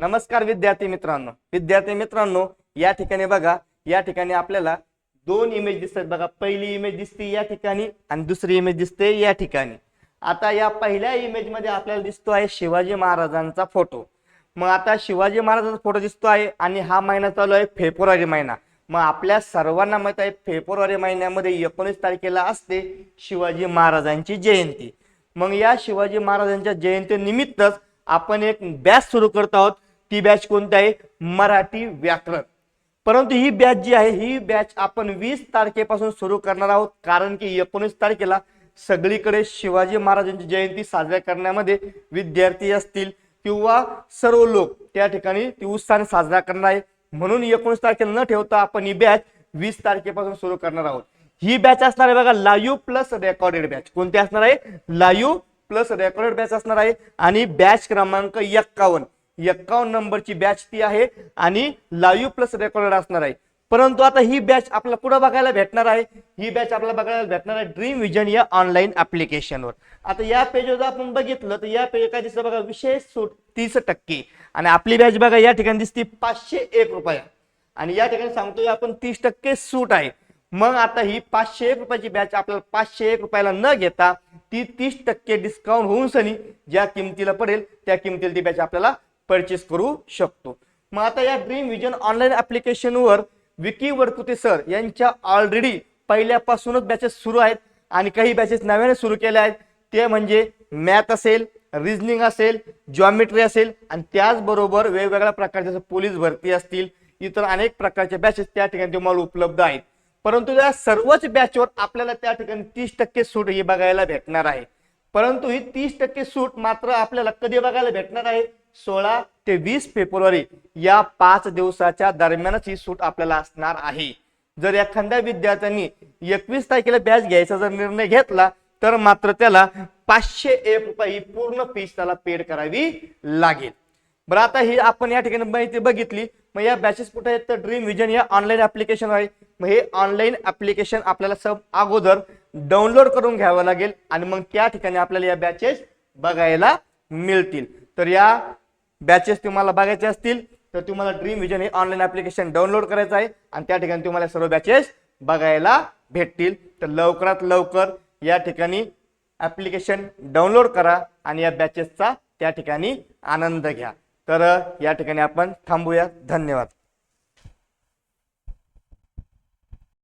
नमस्कार विद्यार्थी मित्रांनो. विद्यार्थी मित्रांनो या ठिकाणी बघा या ठिकाणी आपल्याला दोन इमेज दिसतात बघा. पहिली इमेज दिसते या ठिकाणी आणि दुसरी इमेज दिसते या ठिकाणी. आता या पहिल्या इमेजमध्ये आपल्याला दिसतो आहे शिवाजी महाराजांचा फोटो मग आता शिवाजी महाराजांचा फोटो दिसतो आहे आणि हा महिना चालू आहे फेब्रुवारी महिना. मग आपल्या सर्वांना माहीत आहे फेब्रुवारी महिन्यामध्ये एकोणीस तारखेला असते शिवाजी महाराजांची जयंती. मग या शिवाजी महाराजांच्या जयंती निमित्तच आपण एक बॅच सुरू करत आहोत. ती बॅच कोणती आहे? मराठी व्याकरण. परंतु ही बॅच जी आहे ही बॅच आपण वीस तारखेपासून सुरू करणार आहोत. कारण की एकोणीस तारखेला सगळीकडे शिवाजी महाराजांची जयंती साजऱ्या करण्यामध्ये विद्यार्थी असतील किंवा सर्व लोक त्या ठिकाणी ती उत्साहाने साजरा करणार आहे म्हणून एकोणीस तारखेला न ठेवता आपण ही बॅच वीस तारखेपासून सुरू करणार आहोत. ही बॅच असणार आहे बघा लाईव्ह प्लस रेकॉर्डेड बॅच कोणती असणार आहे? लाईव्ह प्लस रेकॉर्डेड बॅच असणार आहे. आणि बॅच क्रमांक एक्कावन्न. एक्कावन्न नंबरची बॅच ती आहे आणि लाईव्ह प्लस रेकॉर्ड असणार आहे. परंतु आता ही बॅच आपल्याला पुढे बघायला भेटणार आहे? ही बॅच आपल्याला बघायला भेटणार आहे ड्रीम विजन या ऑनलाईन ऍप्लिकेशनवर आता या पेजवर जर आपण बघितलं तर या पेज काय दिसतं बघा विशेष सूट तीस टक्के. आणि आपली बॅच बघा या ठिकाणी दिसते पाचशे एक रुपया. आणि या ठिकाणी सांगतोय आपण तीस टक्के सूट आहे. मग आता ही पाचशे एक रुपयाची बॅच आपल्याला पाचशे एक रुपयाला न घेता ती तीस टक्के डिस्काउंट होऊन सनी ज्या किमतीला पडेल त्या किमतीला ती बॅच आपल्याला परचेस करू शकतो. मग आता या ड्रीम विजन ऑनलाईन ऍप्लिकेशनवर विकी वडकुते सर यांच्या ऑलरेडी पहिल्यापासूनच बॅचेस सुरू आहेत आणि काही बॅचेस नव्याने सुरू केल्या आहेत. ते म्हणजे मॅथ असेल रिजनिंग असेल जॉमेट्री असेल आणि त्याचबरोबर वेगवेगळ्या प्रकारच्या पोलीस भरती असतील. इतर अनेक प्रकारच्या बॅचेस त्या ठिकाणी तुम्हाला उपलब्ध आहेत. परंतु या सर्वच बॅचवर आपल्याला त्या ठिकाणी तीस टक्के सूट ही बघायला भेटणार आहे. परंतु ही तीस टक्के सूट मात्र आपल्याला कधी बघायला भेटणार आहे? सोळा ते वीस फेब्रुवारी या पाच दिवसाच्या दरम्यानच ही सूट आपल्याला असणार आहे. जर एखाद्या विद्यार्थ्यांनी एकवीस तारखेला बॅच घ्यायचा जर निर्णय घेतला तर मात्र त्याला पाचशे एक रुपये ही पूर्ण फीस त्याला पेड करावी लागेल. बरं आता ही आपण या ठिकाणी माहिती बघितली. मग या बॅचेस कुठे आहेत? तर ड्रीम विजन या ऑनलाईन ऍप्लिकेशन आहे. मग हे ऑनलाईन ऍप्लिकेशन आपल्याला सब अगोदर डाउनलोड करून घ्यावं लागेल आणि मग त्या ठिकाणी आपल्याला या बॅचेस बघायला मिळतील. तर या बॅचेस तुम्हाला बघायचे असतील तर तुम्हाला ड्रीम विजन हे ऑनलाईन ऍप्लिकेशन डाउनलोड करायचं आहे आणि त्या ठिकाणी तुम्हाला सर्व बॅचेस बघायला भेटतील. तर लवकरात लवकर या ठिकाणी ऍप्लिकेशन डाउनलोड करा आणि या बॅचेसचा त्या ठिकाणी आनंद घ्या. तर या ठिकाणी आपण थांबूया. धन्यवाद.